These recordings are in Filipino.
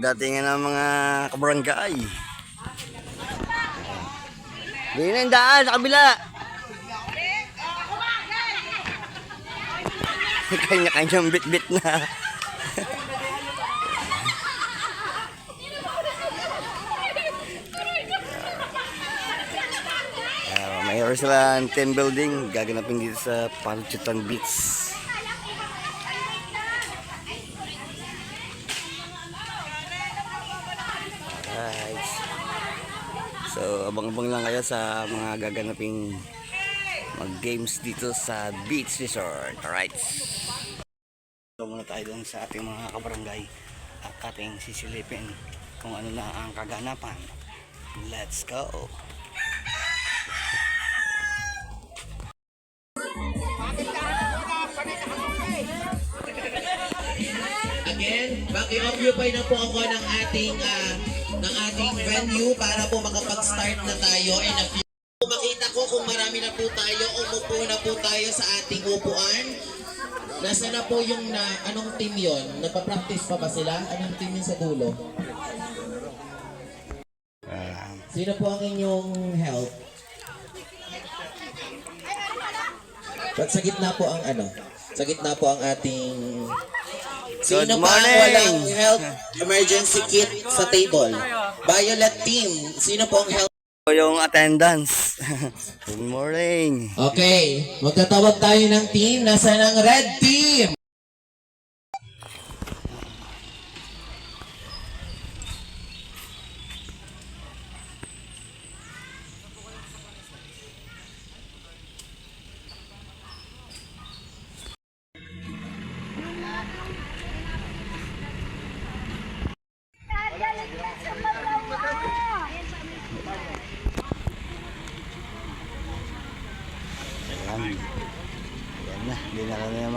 Datingan ng mga kabarangay. Hindi na yung daan sa kabila. Kanya-kanyang bit-bit na. Uh, mayroon sila ng team building gaganapin dito sa Paluchutan Beach. So, abang-abang lang kayo sa mga gaganaping mag-games dito sa Beach Resort. Alright. So, muna tayo dun sa ating mga kabarangay at ating sisilipin kung ano na ang kaganapan. Let's go! Again, maki-occupy na po ako ng ating ng venue para po makapag-start na tayo in a few. Kung makita ko kung marami na po tayo, umupo na po tayo sa ating upuan. Nasa na po yung na, anong team yon? Nagpa-practice pa ba sila? Anong team yun sa dulo? Sino po ang inyong help? Pag sa gitna po ang ano? Sa gitna po ang ating Sino Good pa ang morning! walang health emergency kit sa table? Violet team. Sino po ang health? Yung attendance. Good morning. Okay, magtatawag tayo ng team. Nasa ng red team? Ayan. Ayan na. Dinala na yung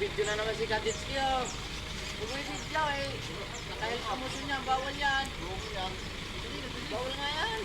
Video na naman si Kaditski oh. Video eh. Nakahil promotion niya, bawal yan. Bawal nga yan.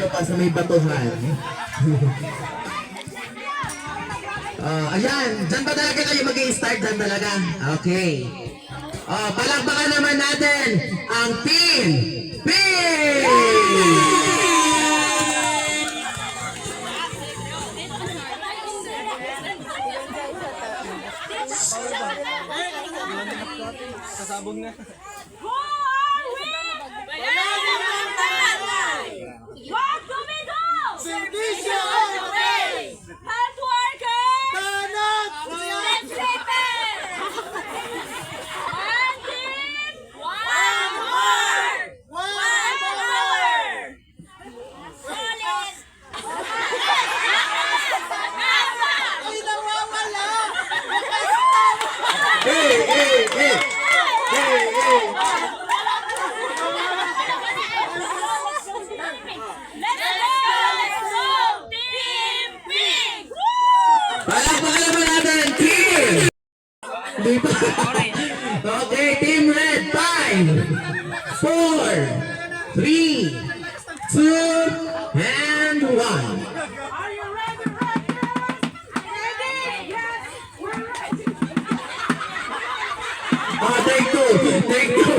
Ano pa sa may batuhan? Ah, ayan, dyan ba talaga kayo mag-i-start? Dyan talaga? Okay. Ah, palakpakan naman natin ang team Pink! Who are we? What do we do? Servicio Hard worker. Let's sleeper. One team. One heart. One power. Solid. Hey, hey, hey! Hey, hey! Let's go! Let's go! Team Pink! Palakpakan naman natin, team! Di ba? Okay, team red, five, four, three, two, and one. Are you ready, Rangers? Ready? Yes, we're ready. Oh, take two, take two.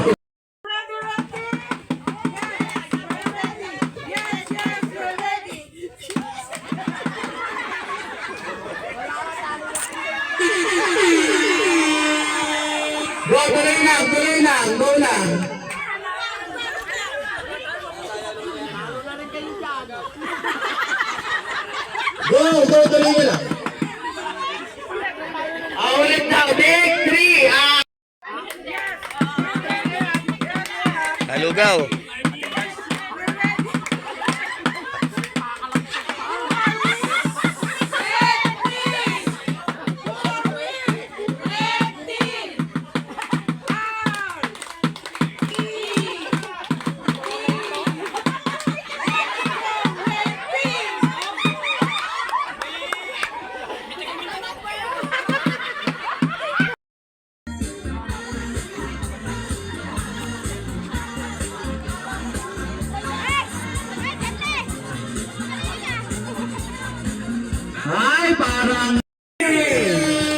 Go, go, tuloy mo lang. Ah, ulit na, big three, ah! Kalugaw. ay parang eh.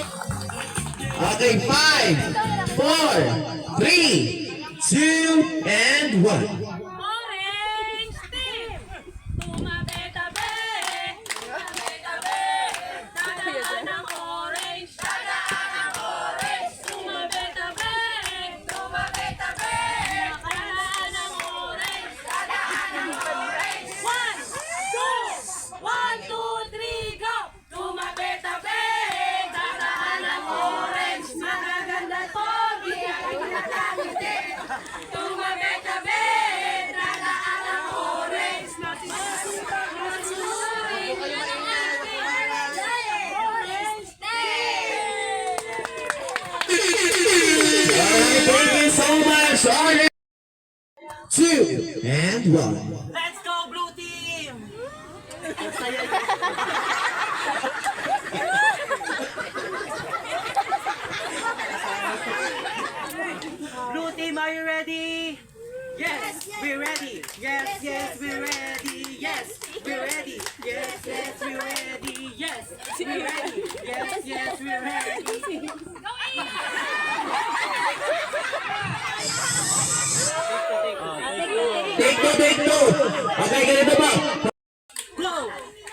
Okay, 5, 4, 3, 2, and 1. So much. Orange. Two, and one. Let's go, blue team! Blue team, are you ready? Yes, we're ready. Yes, yes, we're ready. Yes, we're ready. Yes, yes, we're ready. Yes, we're ready. Yes, yes, we're ready. Take two, take two. Okay, ganito ba? Go,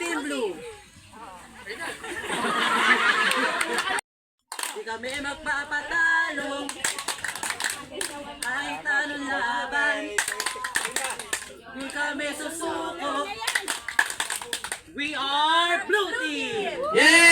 team blue. Di kami magpapatalo Kahit anong laban Di kami susuko We are blue team! Yay,